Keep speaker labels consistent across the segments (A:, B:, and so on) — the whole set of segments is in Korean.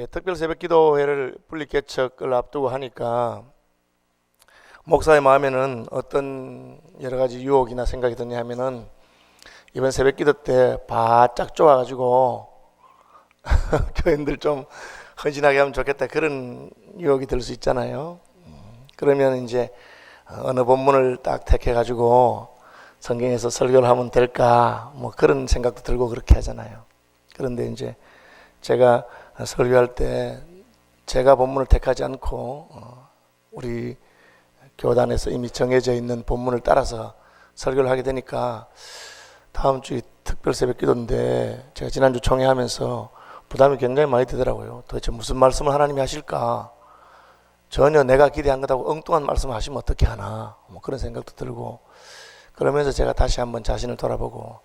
A: 예, 특별 새벽 기도회를 분리 개척을 앞두고 하니까 목사의 마음에는 어떤 여러 가지 유혹이나 생각이 드냐 하면은 이번 새벽 기도 때 바짝 좋아가지고 교인들 좀 헌신하게 하면 좋겠다 그런 유혹이 들 수 있잖아요. 음, 그러면 이제 어느 본문을 딱 택해가지고 성경에서 설교를 하면 될까 뭐 그런 생각도 들고 그렇게 하잖아요. 그런데 이제 제가 설교할 때 제가 본문을 택하지 않고 어, 우리 교단에서 이미 정해져 있는 본문을 따라서 설교를 하게 되니까 다음 주 특별 새벽 기도인데 제가 지난주 총회하면서 부담이 굉장히 많이 되더라고요. 도대체 무슨 말씀을 하나님이 하실까? 전혀 내가 기대한 것하고 엉뚱한 말씀을 하시면 어떻게 하나? 뭐 그런 생각도 들고 그러면서 제가 다시 한번 자신을 돌아보고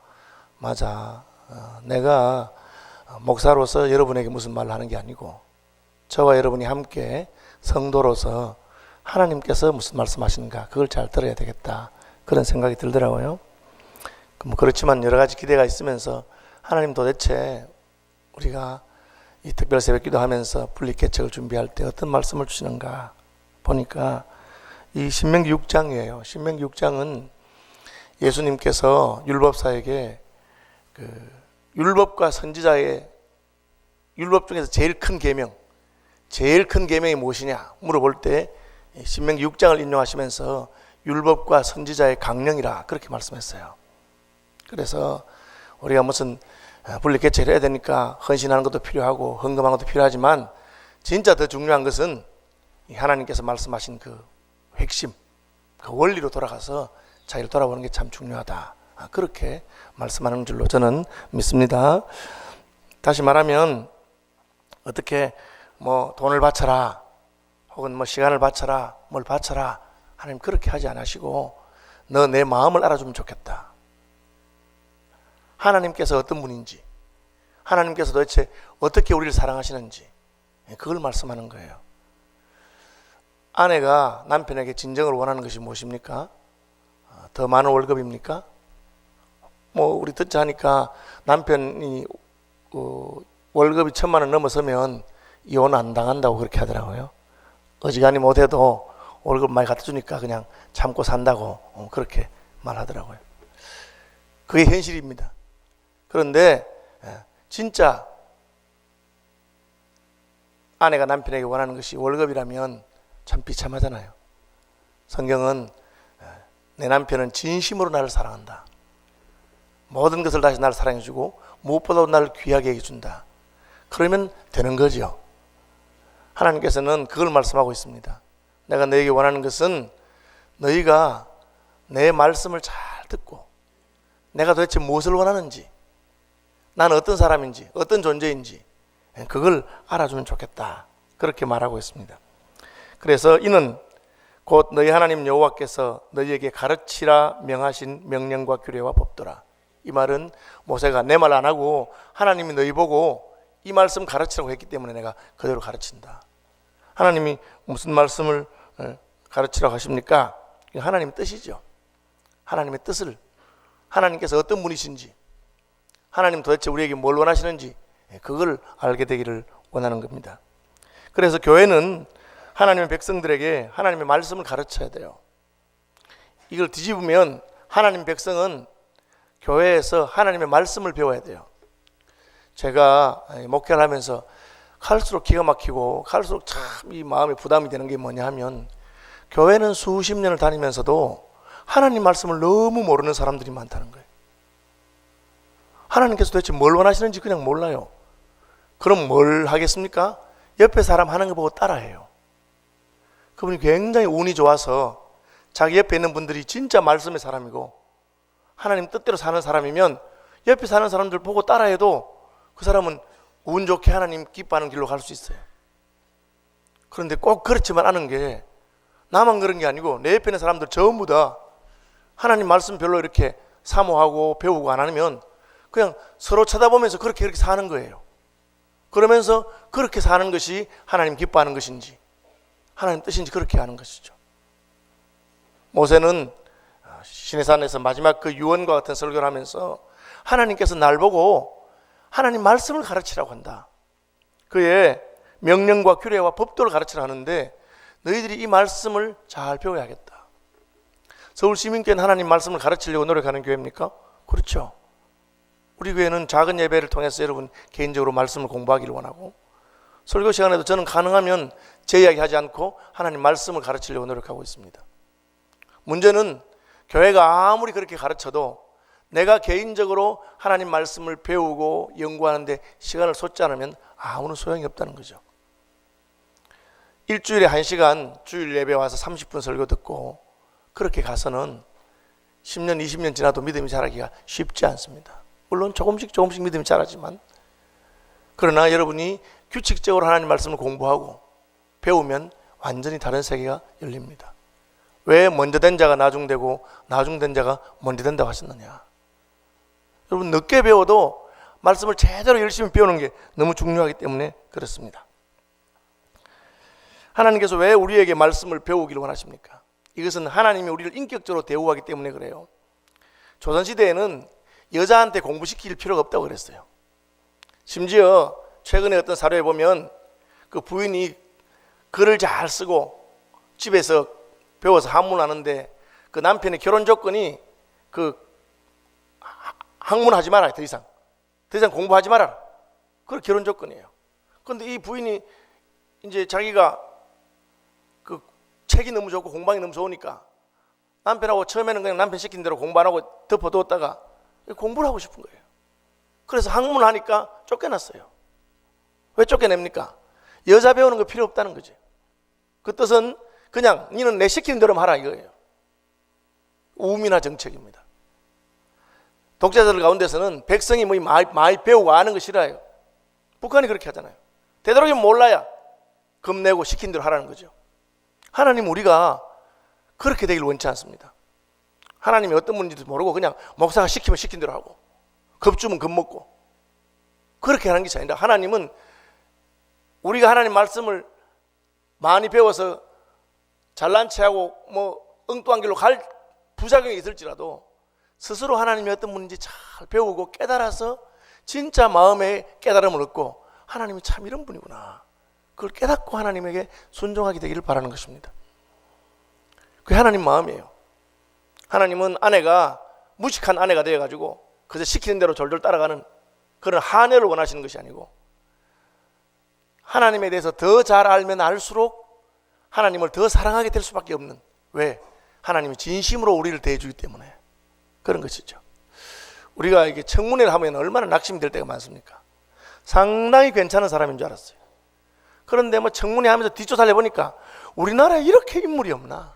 A: 맞아 어, 내가 목사로서 여러분에게 무슨 말을 하는 게 아니고 저와 여러분이 함께 성도로서 하나님께서 무슨 말씀하시는가 그걸 잘 들어야 되겠다 그런 생각이 들더라고요. 뭐 그렇지만 여러 가지 기대가 있으면서 하나님 도대체 우리가 이 특별 새벽 기도하면서 분리 개척을 준비할 때 어떤 말씀을 주시는가 보니까 이 신명기 6장이에요. 신명기 6장은 예수님께서 율법사에게 그 율법과 선지자의 율법 중에서 제일 큰 계명, 제일 큰 계명이 무엇이냐 물어볼 때 신명기 6장을 인용하시면서 율법과 선지자의 강령이라 그렇게 말씀했어요. 그래서 우리가 무슨 분리 개척을 해야 되니까 헌신하는 것도 필요하고 헌금하는 것도 필요하지만 진짜 더 중요한 것은 하나님께서 말씀하신 그 핵심, 그 원리로 돌아가서 자기를 돌아보는 게 참 중요하다. 아, 그렇게 말씀하는 줄로 저는 믿습니다. 다시 말하면 어떻게 뭐 돈을 바쳐라 혹은 뭐 시간을 바쳐라 뭘 바쳐라 하나님 그렇게 하지 않으시고 너 내 마음을 알아주면 좋겠다. 하나님께서 어떤 분인지 하나님께서 도대체 어떻게 우리를 사랑하시는지 예, 그걸 말씀하는 거예요. 아내가 남편에게 진정을 원하는 것이 무엇입니까? 아, 더 많은 월급입니까? 뭐 우리 듣자 하니까 남편이 어, 월급이 천만 원 넘어서면 이혼 안 당한다고 그렇게 하더라고요. 어지간히 못해도 월급 많이 갖다 주니까 그냥 참고 산다고 어, 그렇게 말하더라고요. 그게 현실입니다. 그런데 예, 진짜 아내가 남편에게 원하는 것이 월급이라면 참 비참하잖아요. 성경은 예, 내 남편은 진심으로 나를 사랑한다. 모든 것을 다시 나를 사랑해주고 무엇보다도 나를 귀하게 해준다. 그러면 되는 거죠. 하나님께서는 그걸 말씀하고 있습니다. 내가 너에게 원하는 것은 너희가 내 말씀을 잘 듣고 내가 도대체 무엇을 원하는지 나는 어떤 사람인지 어떤 존재인지 그걸 알아주면 좋겠다. 그렇게 말하고 있습니다. 그래서 이는 곧 너희 하나님 여호와께서 너희에게 가르치라 명하신 명령과 규례와 법도라. 이 말은 모세가 내 말 안 하고 하나님이 너희 보고 이 말씀 가르치라고 했기 때문에 내가 그대로 가르친다. 하나님이 무슨 말씀을 어, 가르치라고 하십니까? 하나님 뜻이죠. 하나님의 뜻을 하나님께서 어떤 분이신지 하나님 도대체 우리에게 뭘 원하시는지 예, 그걸 알게 되기를 원하는 겁니다. 그래서 교회는 하나님의 백성들에게 하나님의 말씀을 가르쳐야 돼요. 이걸 뒤집으면 하나님 백성은 교회에서 하나님의 말씀을 배워야 돼요. 제가 목회를 하면서 갈수록 기가 막히고 갈수록 참 이 마음에 부담이 되는 게 뭐냐 하면 교회는 수십 년을 다니면서도 하나님 말씀을 너무 모르는 사람들이 많다는 거예요. 하나님께서 도대체 뭘 원하시는지 그냥 몰라요. 그럼 뭘 하겠습니까? 옆에 사람 하는 거 보고 따라해요. 그분이 굉장히 운이 좋아서 자기 옆에 있는 분들이 진짜 말씀의 사람이고 하나님 뜻대로 사는 사람이면 옆에 사는 사람들 보고 따라해도 그 사람은 운 좋게 하나님 기뻐하는 길로 갈 수 있어요. 그런데 꼭 그렇지만 않은 게 나만 그런 게 아니고 내 옆에 있는 사람들 전부 다 하나님 말씀 별로 이렇게 사모하고 배우고 안 하면 그냥 서로 쳐다보면서 그렇게 그렇게 사는 거예요. 그러면서 그렇게 사는 것이 하나님 기뻐하는 것인지 하나님 뜻인지 그렇게 하는 것이죠. 모세는 시내산에서 마지막 그 유언과 같은 설교를 하면서 하나님께서 날 보고 하나님 말씀을 가르치라고 한다. 그의 명령과 규례와 법도를 가르치라 하는데 너희들이 이 말씀을 잘 배워야겠다. 서울 시민교회는 하나님 말씀을 가르치려고 노력하는 교회입니까? 그렇죠. 우리 교회는 작은 예배를 통해서 여러분 개인적으로 말씀을 공부하기를 원하고 설교 시간에도 저는 가능하면 제 이야기 하지 않고 하나님 말씀을 가르치려고 노력하고 있습니다. 문제는 교회가 아무리 그렇게 가르쳐도 내가 개인적으로 하나님 말씀을 배우고 연구하는데 시간을 쏟지 않으면 아무런 소용이 없다는 거죠. 일주일에 한 시간 주일 예배 와서 30분 설교 듣고 그렇게 가서는 10년, 20년 지나도 믿음이 자라기가 쉽지 않습니다. 물론 조금씩 조금씩 믿음이 자라지만 그러나 여러분이 규칙적으로 하나님 말씀을 공부하고 배우면 완전히 다른 세계가 열립니다. 왜 먼저 된 자가 나중되고 나중된 자가 먼저 된다고 하셨느냐? 여러분 늦게 배워도 말씀을 제대로 열심히 배우는 게 너무 중요하기 때문에 그렇습니다. 하나님께서 왜 우리에게 말씀을 배우기를 원하십니까? 이것은 하나님이 우리를 인격적으로 대우하기 때문에 그래요. 조선 시대에는 여자한테 공부시킬 필요가 없다고 그랬어요. 심지어 최근에 어떤 사료에 보면 그 부인이 글을 잘 쓰고 집에서 배워서 한문하는데 그 남편의 결혼 조건이 그 학문하지 마라 더 이상 더 이상 공부하지 마라 그 결혼 조건이에요. 그런데 이 부인이 이제 자기가 그 책이 너무 좋고 공방이 너무 좋으니까 남편하고 처음에는 그냥 남편 시킨 대로 공부 안 하고 덮어두었다가 공부를 하고 싶은 거예요. 그래서 학문을 하니까 쫓겨났어요. 왜 쫓겨냅니까? 여자 배우는 거 필요 없다는 거지. 그 뜻은 그냥 니는 내 시키는 대로 하라 이거예요. 우민화 정책입니다. 독재자들 가운데서는 백성이 뭐 많이, 많이 배우고 아는 거 싫어요. 북한이 그렇게 하잖아요. 되도록이면 몰라야 겁내고 시킨 대로 하라는 거죠. 하나님 우리가 그렇게 되길 원치 않습니다. 하나님이 어떤 분인지도 모르고 그냥 목사가 시키면 시킨 대로 하고 겁주면 겁먹고 그렇게 하는 것이 아니라 하나님은 우리가 하나님 말씀을 많이 배워서 잘난 체하고 뭐 엉뚱한 길로 갈 부작용이 있을지라도 스스로 하나님이 어떤 분인지 잘 배우고 깨달아서 진짜 마음의 깨달음을 얻고 하나님이 참 이런 분이구나. 그걸 깨닫고 하나님에게 순종하게 되기를 바라는 것입니다. 그게 하나님 마음이에요. 하나님은 아내가 무식한 아내가 되어가지고 그저 시키는 대로 졸졸 따라가는 그런 하녀를 원하시는 것이 아니고 하나님에 대해서 더 잘 알면 알수록 하나님을 더 사랑하게 될 수밖에 없는 왜? 하나님이 진심으로 우리를 대해주기 때문에 그런 것이죠. 우리가 이게 청문회를 하면 얼마나 낙심이 될 때가 많습니까? 상당히 괜찮은 사람인 줄 알았어요. 그런데 뭐 청문회 하면서 뒷조사를 해보니까 우리나라에 이렇게 인물이 없나?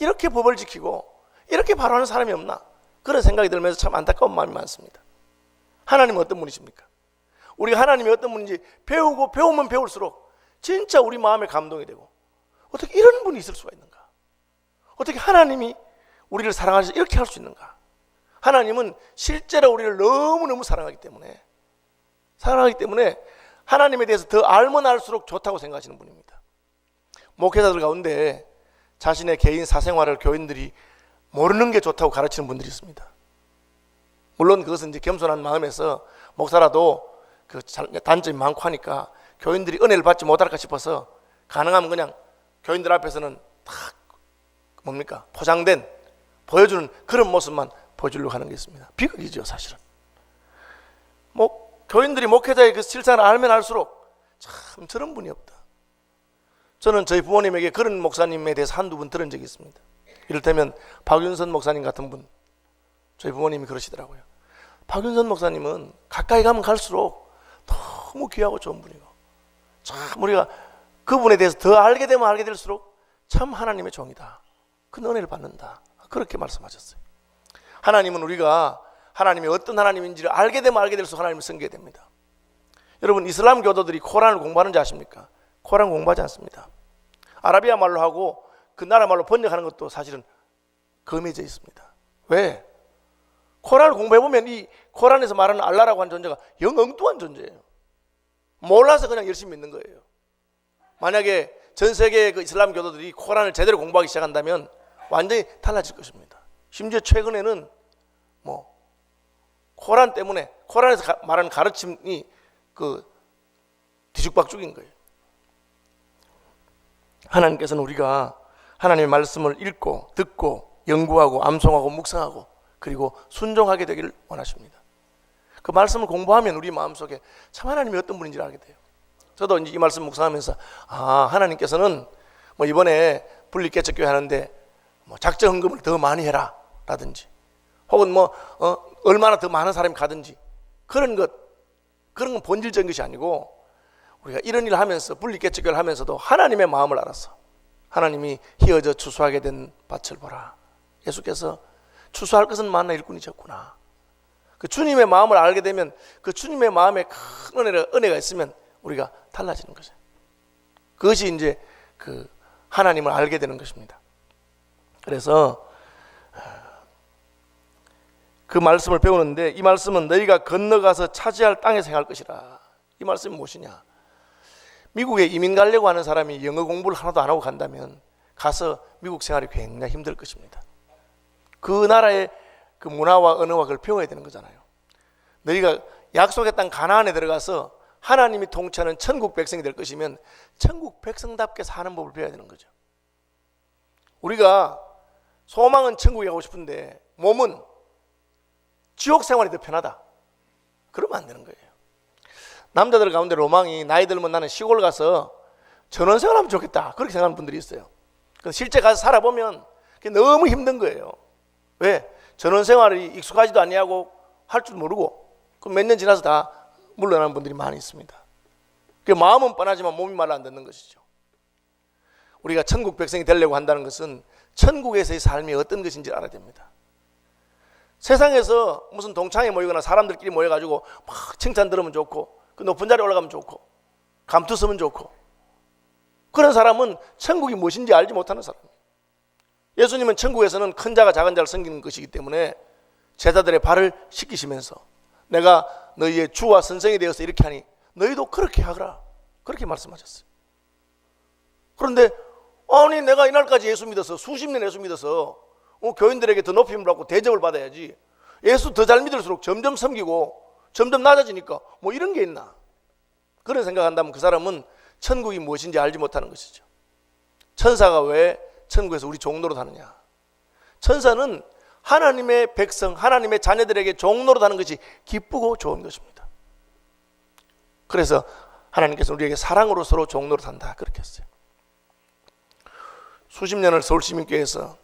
A: 이렇게 법을 지키고 이렇게 바로하는 사람이 없나? 그런 생각이 들면서 참 안타까운 마음이 많습니다. 하나님은 어떤 분이십니까? 우리가 하나님이 어떤 분인지 배우고 배우면 배울수록 진짜 우리 마음에 감동이 되고 어떻게 이런 분이 있을 수가 있는가? 어떻게 하나님이 우리를 사랑하셔서 이렇게 할 수 있는가? 하나님은 실제로 우리를 너무너무 사랑하기 때문에 사랑하기 때문에 하나님에 대해서 더 알면 알수록 좋다고 생각하시는 분입니다. 목회자들 가운데 자신의 개인 사생활을 교인들이 모르는 게 좋다고 가르치는 분들이 있습니다. 물론 그것은 이제 겸손한 마음에서 목사라도 그 단점이 많고 하니까 교인들이 은혜를 받지 못할까 싶어서 가능하면 그냥 교인들 앞에서는 딱 뭡니까 포장된 보여주는 그런 모습만 보여주려고 하는 게 있습니다. 비극이죠 사실은. 뭐 교인들이 목회자의 그 실상을 알면 알수록 참 저런 분이 없다. 저는 저희 부모님에게 그런 목사님에 대해서 한두 분 들은 적이 있습니다. 이를테면 박윤선 목사님 같은 분 저희 부모님이 그러시더라고요. 박윤선 목사님은 가까이 가면 갈수록 너무 귀하고 좋은 분이고 참 우리가 그분에 대해서 더 알게 되면 알게 될수록 참 하나님의 종이다. 그 은혜를 받는다. 그렇게 말씀하셨어요. 하나님은 우리가 하나님이 어떤 하나님인지를 알게 되면 알게 될수록 하나님을 섬기게 됩니다. 여러분 이슬람 교도들이 코란을 공부하는지 아십니까? 코란 공부하지 않습니다. 아라비아 말로 하고 그 나라 말로 번역하는 것도 사실은 금해져 있습니다. 왜? 코란을 공부해 보면 이 코란에서 말하는 알라라고 하는 존재가 영 엉뚱한 존재예요. 몰라서 그냥 열심히 믿는 거예요. 만약에 전 세계의 그 이슬람 교도들이 코란을 제대로 공부하기 시작한다면 완전히 달라질 것입니다. 심지어 최근에는 뭐 코란 때문에 코란에서 가, 말하는 가르침이 그 뒤죽박죽인 거예요. 하나님께서는 우리가 하나님의 말씀을 읽고 듣고 연구하고 암송하고 묵상하고 그리고 순종하게 되기를 원하십니다. 그 말씀을 공부하면 우리 마음속에 참 하나님이 어떤 분인지를 알게 돼요. 저도 이 말씀 묵상하면서 아 하나님께서는 뭐 이번에 분리개척교회 하는데 뭐 작정 헌금을 더 많이 해라 라든지 혹은 뭐 어, 얼마나 더 많은 사람이 가든지 그런 것 그런 건 본질적인 것이 아니고 우리가 이런 일을 하면서 분리개척교회를 하면서도 하나님의 마음을 알았어. 하나님이 희어져 추수하게 된 밭을 보라. 예수께서 추수할 것은 많나 일꾼이셨구나. 그 주님의 마음을 알게 되면 그 주님의 마음에 큰 은혜가 있으면 우리가 달라지는 거죠. 그것이 이제 그 하나님을 알게 되는 것입니다. 그래서 그 말씀을 배우는데 이 말씀은 너희가 건너가서 차지할 땅에서 행할 것이라. 이 말씀이 무엇이냐? 미국에 이민 가려고 하는 사람이 영어 공부를 하나도 안 하고 간다면 가서 미국 생활이 굉장히 힘들 것입니다. 그 나라의 그 문화와 언어와 그걸 배워야 되는 거잖아요. 너희가 약속의 땅 가나안에 들어가서 하나님이 통치하는 천국 백성이 될 것이면 천국 백성답게 사는 법을 배워야 되는 거죠. 우리가 소망은 천국에 가고 싶은데 몸은 지옥 생활이 더 편하다. 그러면 안 되는 거예요. 남자들 가운데 로망이 나이 들면 나는 시골 가서 전원 생활 하면 좋겠다. 그렇게 생각하는 분들이 있어요. 근데 실제 가서 살아보면 너무 힘든 거예요. 왜? 전원 생활이 익숙하지도 아니하고 할 줄 모르고 그몇년 지나서 다 물러나는 분들이 많이 있습니다. 그 마음은 뻔하지만 몸이 말안 듣는 것이죠. 우리가 천국 백성이 되려고 한다는 것은 천국에서의 삶이 어떤 것인지 알아야 됩니다. 세상에서 무슨 동창회 모이거나 사람들끼리 모여가지고 막 칭찬 들으면 좋고 그 높은 자리에 올라가면 좋고 감투 쓰면 좋고 그런 사람은 천국이 무엇인지 알지 못하는 사람이에요. 예수님은 천국에서는 큰 자가 작은 자를 섬기는 것이기 때문에 제자들의 발을 씻기시면서 내가 너희의 주와 선생이 되어서 이렇게 하니 너희도 그렇게 하거라. 그렇게 말씀하셨어요. 그런데 아니 내가 이날까지 예수 믿어서 수십 년 예수 믿어서 어, 교인들에게 더 높임을 받고 대접을 받아야지 예수 더 잘 믿을수록 점점 섬기고 점점 낮아지니까 뭐 이런 게 있나 그런 생각한다면 그 사람은 천국이 무엇인지 알지 못하는 것이죠 천사가 왜 천국에서 우리 종로로 다느냐 천사는 하나님의 백성 하나님의 자녀들에게 종로로 다는 것이 기쁘고 좋은 것입니다 그래서 하나님께서 우리에게 사랑으로 서로 종로로 산다 그렇게 했어요 수십 년을 서울시민교회에서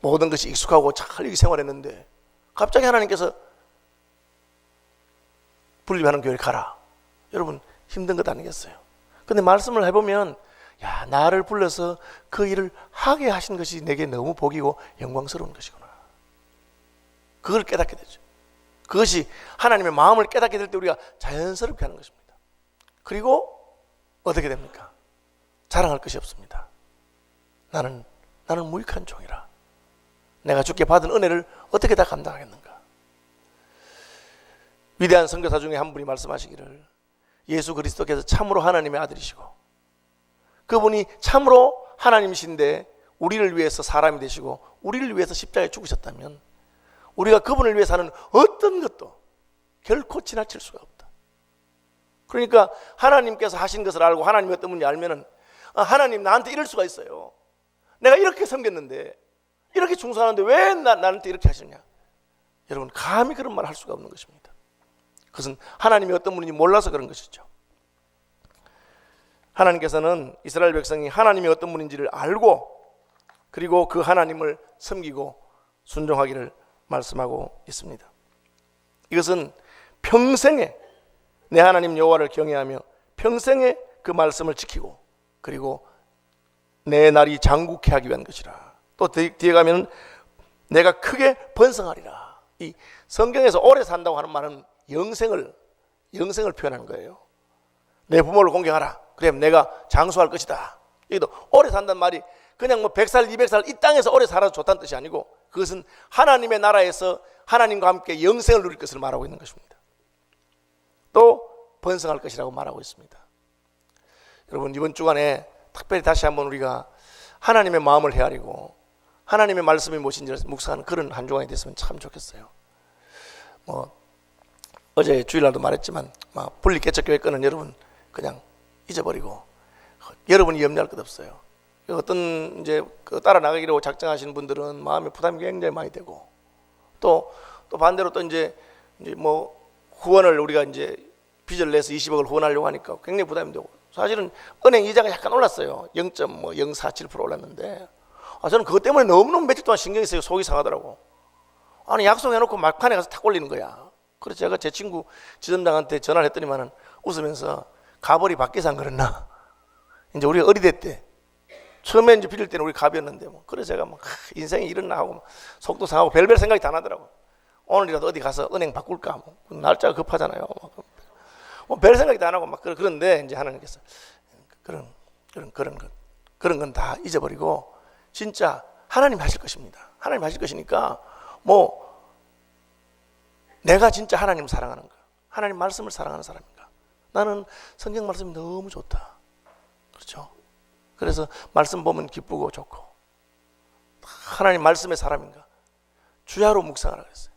A: 모든 것이 익숙하고 잘 이렇게 생활했는데 갑자기 하나님께서 분립하는 교회를 가라. 여러분 힘든 것 아니겠어요? 근데 말씀을 해보면 야 나를 불러서 그 일을 하게 하신 것이 내게 너무 복이고 영광스러운 것이구나. 그걸 깨닫게 되죠. 그것이 하나님의 마음을 깨닫게 될 때 우리가 자연스럽게 하는 것입니다. 그리고 어떻게 됩니까? 자랑할 것이 없습니다. 나는 나는 무익한 종이라. 내가 주께 받은 은혜를 어떻게 다 감당하겠는가? 위대한 선교사 중에 한 분이 말씀하시기를 예수 그리스도께서 참으로 하나님의 아들이시고 그분이 참으로 하나님이신데 우리를 위해서 사람이 되시고 우리를 위해서 십자가에 죽으셨다면 우리가 그분을 위해 사는 어떤 것도 결코 지나칠 수가 없다. 그러니까 하나님께서 하신 것을 알고 하나님이 어떤 분인지 알면은 아, 하나님 나한테 이럴 수가 있어요. 내가 이렇게 섬겼는데 이렇게 충성하는데 왜 나, 나한테 이렇게 하시냐? 여러분 감히 그런 말 할 수가 없는 것입니다. 그것은 하나님이 어떤 분인지 몰라서 그런 것이죠. 하나님께서는 이스라엘 백성이 하나님이 어떤 분인지를 알고 그리고 그 하나님을 섬기고 순종하기를 말씀하고 있습니다. 이것은 평생에 내 하나님 여호와를 경외하며 평생에 그 말씀을 지키고 그리고 내 날이 장국해 하기 위한 것이라. 또 뒤에 가면 내가 크게 번성하리라. 이 성경에서 오래 산다고 하는 말은 영생을 영생을 표현하는 거예요. 내 부모를 공경하라. 그럼 내가 장수할 것이다. 여기도 오래 산다는 말이 그냥 뭐 100살, 200살 이 땅에서 오래 살아도 좋다는 뜻이 아니고 그것은 하나님의 나라에서 하나님과 함께 영생을 누릴 것을 말하고 있는 것입니다. 또 번성할 것이라고 말하고 있습니다. 여러분 이번 주간에 특별히 다시 한번 우리가 하나님의 마음을 헤아리고 하나님의 말씀이 무엇인지를 묵상하는 그런 한 주간이 됐으면 참 좋겠어요. 뭐 어제 주일날도 말했지만 분리 개척교회 끄는 여러분 그냥 잊어버리고 여러분이 염려할 것 없어요. 어떤 이제 그 따라 나가기로 작정하시는 분들은 마음에 부담이 굉장히 많이 되고 또 또 반대로 또 이제 이제 뭐 후원을 우리가 이제 빚을 내서 20억을 후원하려고 하니까 굉장히 부담이 되고 사실은 은행 이자가 약간 올랐어요. 0.047% 올랐는데 아 저는 그것 때문에 너무너무 며칠 동안 신경이 쓰여 속이 상하더라고. 아니 약속해놓고 막판에 가서 탁 올리는 거야. 그래서 제가 제 친구 지점장한테 전화를 했더니만은 웃으면서 가벌이 밖에서 안 그랬나? 이제 우리가 어리대 때 처음에 이제 빌릴 때는 우리 갑이었는데 뭐 그래서 제가 막 하, 인생이 이렇나 하고 막 속도 상하고 별별 생각이 다 나더라고. 오늘이라도 어디 가서 은행 바꿀까? 뭐 날짜가 급하잖아요. 뭐별 생각이 다 나고 막 그런데 이제 하나님께서 그런 그런 그런 것 그런 건 다 잊어버리고 진짜 하나님 하실 것입니다. 하나님 하실 것이니까 뭐 내가 진짜 하나님 사랑하는 가 하나님 말씀을 사랑하는 사람인가? 나는 성경 말씀이 너무 좋다. 그렇죠? 그래서 말씀 보면 기쁘고 좋고 하나님 말씀의 사람인가? 주야로 묵상하라 그랬어요.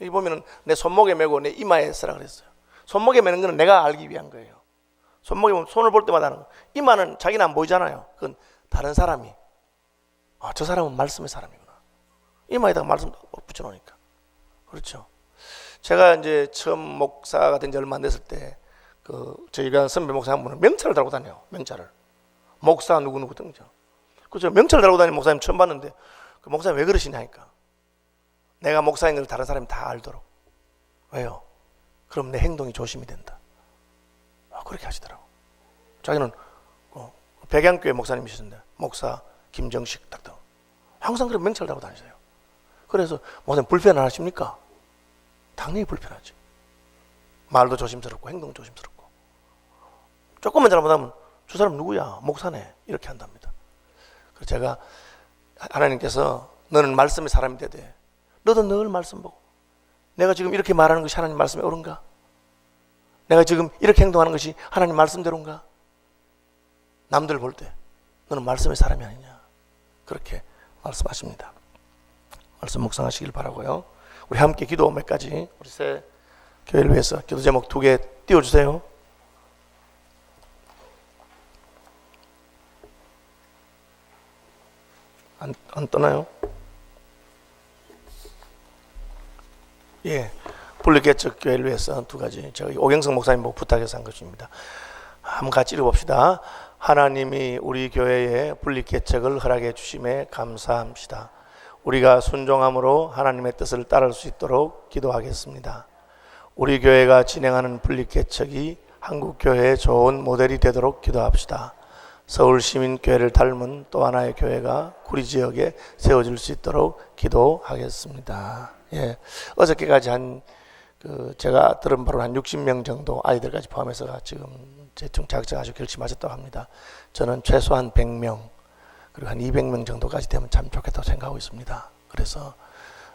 A: 여기 보면은 내 손목에 메고 내 이마에 쓰라 그랬어요. 손목에 매는 거는 내가 알기 위한 거예요. 손목에 손을 볼 때마다 하는 거. 이마는 자기는 안 보이잖아요. 그건 다른 사람이 아, 저 사람은 말씀의 사람이구나. 이마에다가 말씀 붙여 놓으니까 그렇죠. 제가 이제 처음 목사가 된 지 얼마 안 됐을 때 그 저희가 선배 목사 한 분은 명찰을 달고 다녀요. 명찰을 목사 누구 누구 등죠. 그죠. 명찰을 달고 다니는 목사님 처음 봤는데 그 목사님 왜 그러시냐니까. 내가 목사인 걸 다른 사람이 다 알도록. 왜요? 그럼 내 행동이 조심이 된다. 아, 그렇게 하시더라고. 자기는 어, 백양교회 목사님이셨는데 목사 김정식 딱등 항상 그런 명찰을 달고 다니세요. 그래서 목사님 불편 안 하십니까? 당연히 불편하지. 말도 조심스럽고 행동 조심스럽고. 조금만 잘못하면 저 사람 누구야? 목사네. 이렇게 한답니다. 그래서 제가 하나님께서 너는 말씀의 사람이 되되 너도 늘 말씀 보고 내가 지금 이렇게 말하는 것이 하나님 말씀에 옳은가? 내가 지금 이렇게 행동하는 것이 하나님 말씀대로인가? 남들 볼 때 너는 말씀의 사람이 아니냐? 그렇게 말씀하십니다. 말씀 묵상하시길 바라고요. 우리 함께 기도 몇 가지 우리 새 교회를 위해서 기도 제목 두 개 띄워주세요. 안, 안 떠나요? 예. 분리개척 교회를 위해서 두 가지 저희 오경성 목사님 뭐 부탁해서 한 것입니다. 한번 같이 읽어봅시다. 하나님이 우리 교회에 분리개척을 허락해 주심에 감사합니다. 우리가 순종함으로 하나님의 뜻을 따를 수 있도록 기도하겠습니다. 우리 교회가 진행하는 분리개척이 한국 교회의 좋은 모델이 되도록 기도합시다. 서울 시민교회를 닮은 또 하나의 교회가 구리 지역에 세워질 수 있도록 기도하겠습니다. 예, 어저께까지 한 그 제가 들은 바로 한 60명 정도 아이들까지 포함해서가 지금 대충 작정하시고 결심하셨다고 합니다. 저는 최소한 100명 그리고 한 200명 정도까지 되면 참 좋겠다고 생각하고 있습니다. 그래서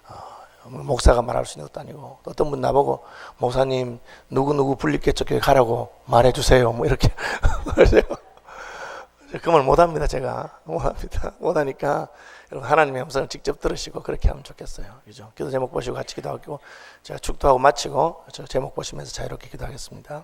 A: 어, 목사가 말할 수 있는 것도 아니고 또 어떤 분 나보고 목사님 누구 누구 분리개척 교회 가라고 말해주세요. 뭐 이렇게 그 말 못합니다 제가. 못합니다. 못하니까 여러분 하나님의 음성을 직접 들으시고 그렇게 하면 좋겠어요. 그죠? 기도 제목 보시고 같이 기도하고 제가 축도하고 마치고 저 제목 보시면서 자유롭게 기도하겠습니다